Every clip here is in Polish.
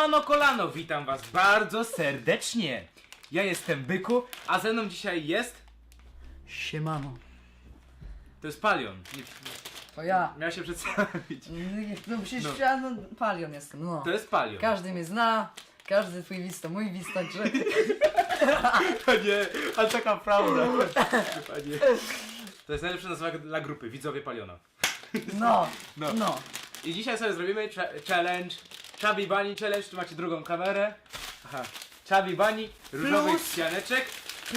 Siemano kolano, witam was bardzo serdecznie. Ja jestem Byku, a ze mną dzisiaj jest... Siemano. To jest Palion. Nie, To ja. miał się przedstawić. No przecież No. ja no, palion jestem, no. To jest Palion. Każdy mnie zna, każdy twój widz to mój widz, także... To nie, ale taka prawda. Panie. To jest najlepsza nazwa dla grupy, widzowie Paliona. No, No. no. I dzisiaj sobie zrobimy challenge, Chubby Bunny Challenge, tu macie drugą kamerę. Aha. Chubby Bunny, różowych Plus- ścianeczek,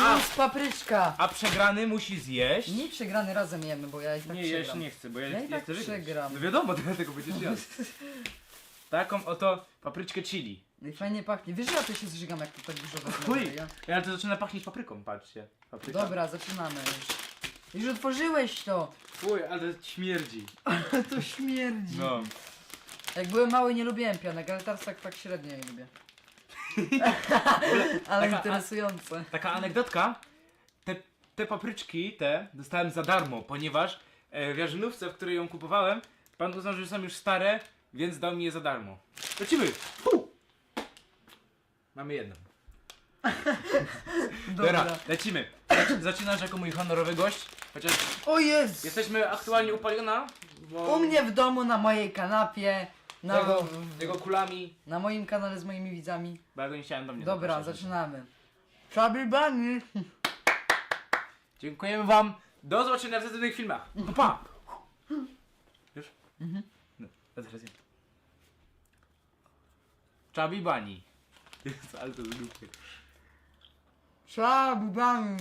a, Plus papryczka. a przegrany musi zjeść... Nie przegrany razem jemy, bo ja i tak Nie, ja przegram. nie chcę, bo ja, Ja i tak chcę wygrać. przegram. No wiadomo, dlatego będziesz jadł. Taką oto papryczkę chili. No i fajnie pachnie. Wiesz, że ja to się zżygam, jak to tak dużo Chuj! wezmę. Ja... Ja to zaczyna pachnieć papryką, patrzcie. Papryka. Dobra, zaczynamy już. Już otworzyłeś to. Fuj, ale śmierdzi. To śmierdzi. No. Jak byłem mały nie lubiłem pianek, ale teraz tak, tak średnio je lubię. ale Taka- interesujące. Taka anegdotka. Te, te papryczki, te, dostałem za darmo, ponieważ e, w jarzynówce, w której ją kupowałem, pan uznał, że są już stare, więc dał mi je za darmo. Lecimy! Fu! Mamy jedną. Dobra, lecimy. Zac- Zaczynasz jako mój honorowy gość, chociaż O jest! jesteśmy aktualnie upaliona, bo U mnie w domu, na mojej kanapie, na, jego, jego kulami, na moim kanale z moimi widzami. go nie chciałem do mnie Dobra, zapraszać. zaczynamy. Chubby Bunny! Dziękujemy wam. Do zobaczenia w następnych filmach. Pa, pa. Już? No, a ja. Chubby Bunny. Jezu, ale to jest głupie. Chubby Bunny!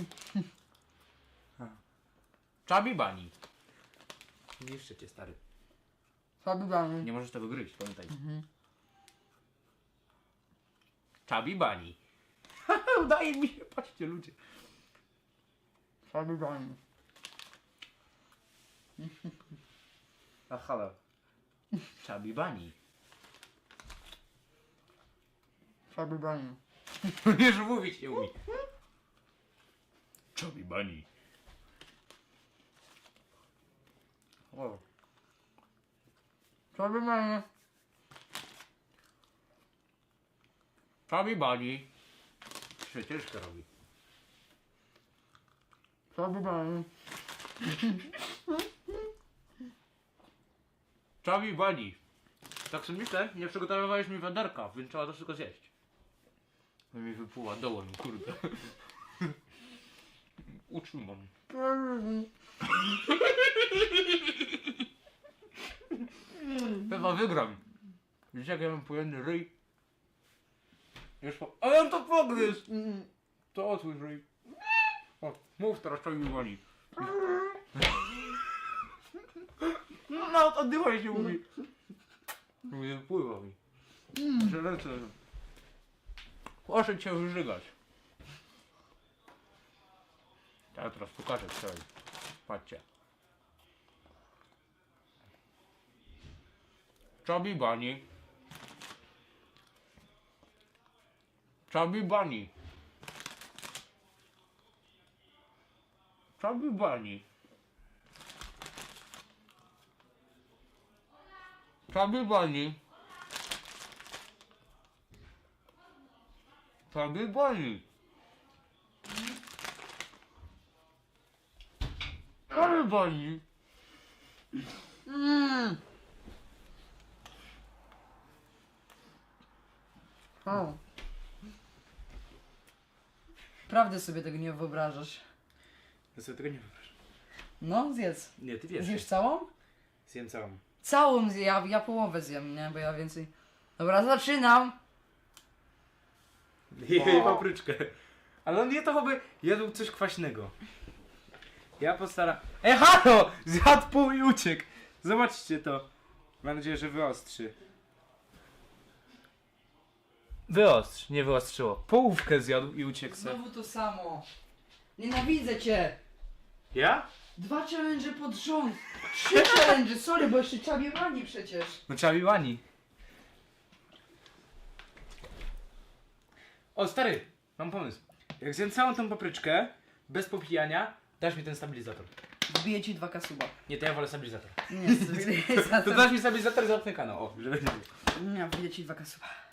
Chubby Bunny. Cię, stary. Bunny. Nie możesz tego gryźć, pamiętaj. Chubby Bunny. Udaje mi się, patrzcie ludzie. Bunny. A halo. Chubby Bunny. Już mówić nie umie. Chubby Bunny. Bunny. Się ciężko robi. Chubby Bunny. Tak sobie myślę, nie przygotowywałeś mi wiaderka, więc trzeba to wszystko zjeść. No mi wypływa dołem, kurde. Utrzymam. Chyba wygram. Widzicie jak ja mam pojemny ryj? Już po... A ja to pogryz! To otwórz ryj. O, mów teraz Chubby Bunny. No, oddychaj się mówi. Nie pływa mi. Że ręce. Proszę cię wyżygać. Ja teraz pokażę co. Patrzcie. Chubby Bunny. Chubby Bunny. Chubby Bunny. Chubby Bunny. Chubby Bunny. Chubby Bunny. Mm. O. Prawdę sobie tego nie wyobrażasz. Ja sobie tego nie wyobrażam. No, zjedz. Nie, ty wiesz. Zjesz całą? Zjem całą. Całą zje, ja, ja połowę zjem, nie? Bo ja więcej... Dobra, zaczynam! Jej papryczkę. Ale on je to chyba jadł coś kwaśnego. Ja postaram... Ej, halo! Zjadł pół i uciekł. Zobaczcie to. Mam nadzieję, że wyostrzy. Wyostrz, nie wyostrzyło. Połówkę zjadł i uciekł se. Znowu to samo. Nienawidzę cię! Ja? Dwa challenge pod rząd! Trzy challenge, sorry, bo jeszcze Chubby Bunny przecież. No trzeba. O, stary, mam pomysł. Jak zjem całą tą papryczkę, bez popijania, dasz mi ten stabilizator. Wbiję ci dwa kasuba. Nie, to ja wolę stabilizator. Nie, To dasz mi stabilizator i zamknę kanał. O, żeby nie było. Nie, wbiję ci dwa kasuba.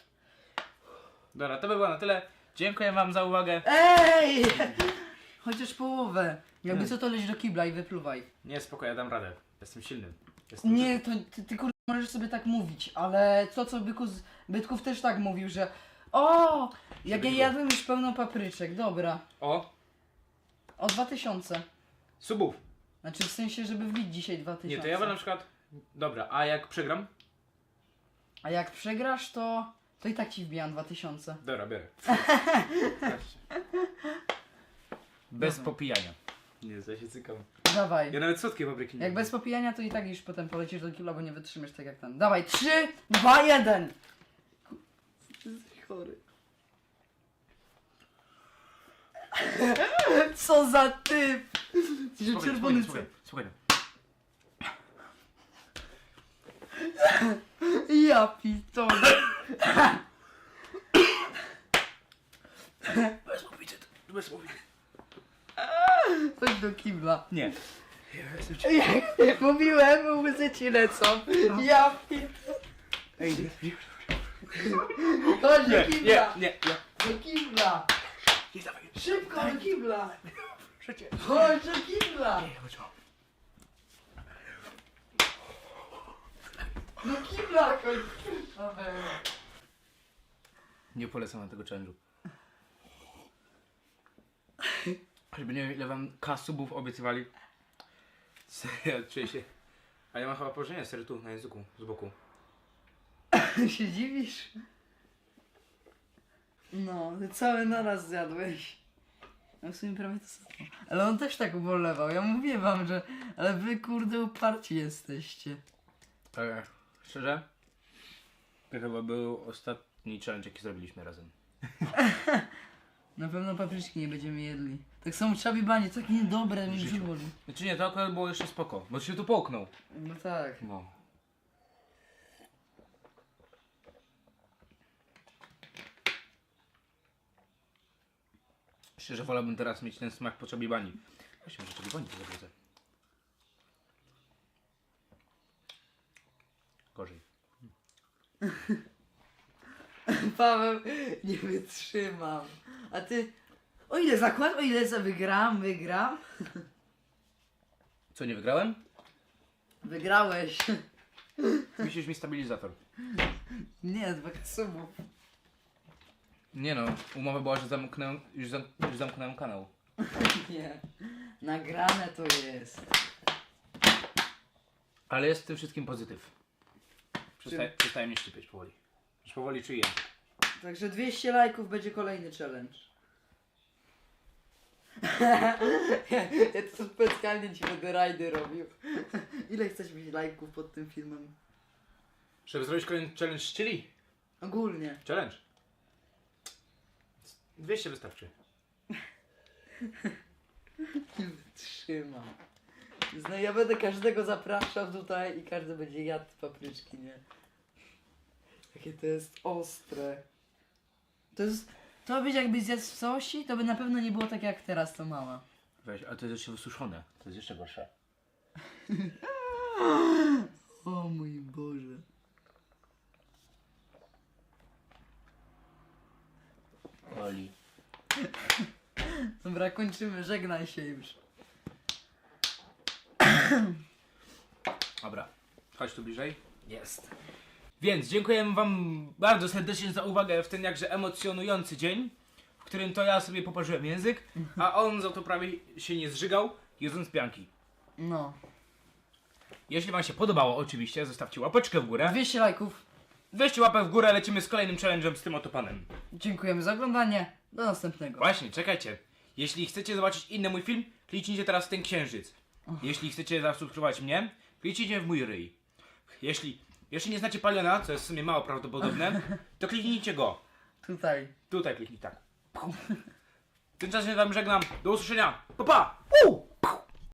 Dobra, to by było na tyle. Dziękuję wam za uwagę. Ej! Chociaż połowę. Jakby co to leć do kibla i wypluwaj. Nie, spoko, ja dam radę. Jestem silny. Jestem Nie, to ty, ty kurde możesz sobie tak mówić, ale to co Byku z, Bytków też tak mówił, że o, jak ja jadłem już pełno papryczek, dobra. O, O 2000. subów. Znaczy w sensie, żeby wbić dzisiaj 2000. Nie, to ja bym na przykład... Dobra, a jak przegram? A jak przegrasz, to to i tak ci wbijam 2000. Dobra, biorę. Bez popijania. Nie, ja się cykam. Dawaj. Ja nawet słodkie papryki nie Jak lubię. bez popijania, to i tak już potem polecisz do kibla, bo nie wytrzymiesz tak jak ten. Dawaj, 3, 2, 1! Jesteś chory. Co za typ! Spokojnie, czerwony spokojnie, spokojnie. Ja pitole. Popicia, bez popicia. Chodź do kibla. Nie. Jak mówiłem, łzy ci lecą. Ja pitole. Ej, nie, Chodź do nie, kibla. nie, nie. Do kibla. Nie, dawaj. Szybko do kibla. Przecie. Chodź do kibla. Nie, chodź, o. Kibla chodź. Paweł. Nie polecam na tego challenge'u. Choćby nie wiem ile wam kasubów obiecywali. Serio, czuję się... A ja mam chyba położenie sery tu, na języku, z boku. się dziwisz? No, ty całe naraz zjadłeś. No w sumie prawie to samo. Ale on też tak ubolewał. Ja mówię wam, że... Ale wy kurde uparci jesteście. Ale szczerze? To chyba był ostatni challenge jaki zrobiliśmy razem. Na pewno papryczki nie będziemy jedli. Tak samo czabi banie, takie niedobre, mi życiu. boli. Znaczy nie, to akurat było jeszcze spoko, bo się tu połknął. No tak. No. Szczerze wolałbym teraz mieć ten smak po czabibani. Właśnie, że czabibani to zawrócę. Paweł, nie wytrzymam. A ty... O ile zakład, o ile za wygram, wygram. Co, nie wygrałem? Wygrałeś. Wisisz mi stabilizator. Nie, dwa kasumów. Nie no, umowa była, że zamknę, już, zam, już zamknąłem kanał. Nie. Nagrane to jest. Ale jest w tym wszystkim pozytyw. Przestaje, przestaje mnie szczypieć powoli. Już powoli czuję. Także 200 lajków będzie kolejny challenge. ja, ja to specjalnie ci będę rajdy robił. Ile chcesz mieć lajków pod tym filmem? Żeby zrobić kolejny challenge z chili? Ogólnie. Challenge. 200 wystarczy. Nie wytrzymam. No ja będę każdego zapraszał tutaj i każdy będzie jadł papryczki, nie? Jakie to jest ostre. To jest... To być jakbyś zjadł w sosi, to by na pewno nie było tak jak teraz to mama. Weź, a to jest jeszcze wysuszone. To jest jeszcze gorsze. O mój Boże. Boli. Dobra, kończymy, żegnaj się już. Dobra, chodź tu bliżej. Jest. Więc dziękujemy wam bardzo serdecznie za uwagę w ten jakże emocjonujący dzień, w którym to ja sobie poparzyłem język, a on za to prawie się nie zżygał, jedząc pianki. No. Jeśli wam się podobało, oczywiście, zostawcie łapeczkę w górę. 200 lajków. 200 łapek w górę, lecimy z kolejnym challenge'em z tym oto panem. Dziękujemy za oglądanie. Do następnego. Właśnie, czekajcie. Jeśli chcecie zobaczyć inny mój film, kliknijcie teraz w ten księżyc. Jeśli chcecie zasubskrybować mnie, kliknijcie w mój ryj. Jeśli jeszcze nie znacie Paliona, co jest w sumie mało prawdopodobne, to kliknijcie go. Tutaj. Tutaj kliknij tak. Tymczasem wam żegnam. Do usłyszenia. Pa pa!